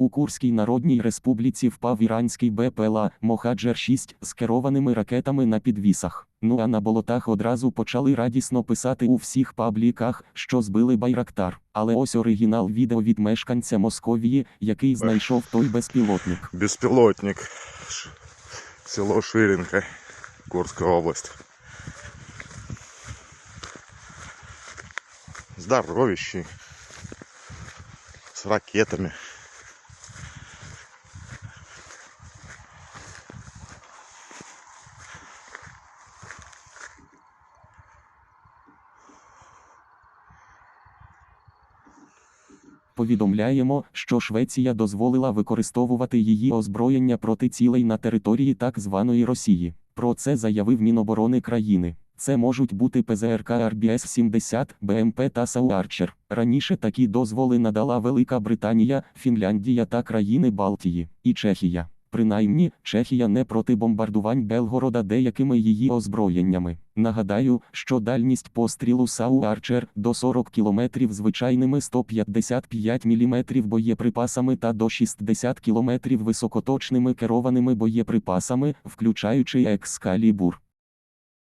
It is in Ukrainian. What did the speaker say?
У Курській Народній Республіці впав іранський БПЛА Мохаджер-6 з керованими ракетами на підвісах. Ну а на болотах одразу почали радісно писати у всіх пабліках, що збили Байрактар. Але ось оригінал відео від мешканця Московії, який знайшов той безпілотник. Беспилотник. Ш- Село Ширинка, Курская область. Здоровищий. С ракетами. Повідомляємо, що Швеція дозволила використовувати її озброєння проти цілей на території так званої Росії. Про це заявив Міноборони країни. Це можуть бути ПЗРК РБС-70, БМП та Сауарчер. Раніше такі дозволи надала Велика Британія, Фінляндія та країни Балтії і Чехія. Принаймні, Чехія не проти бомбардувань Белгорода деякими її озброєннями. Нагадаю, що дальність пострілу САУ Арчер до 40 км звичайними 155 мм боєприпасами та до 60 км високоточними керованими боєприпасами, включаючи екскалібур.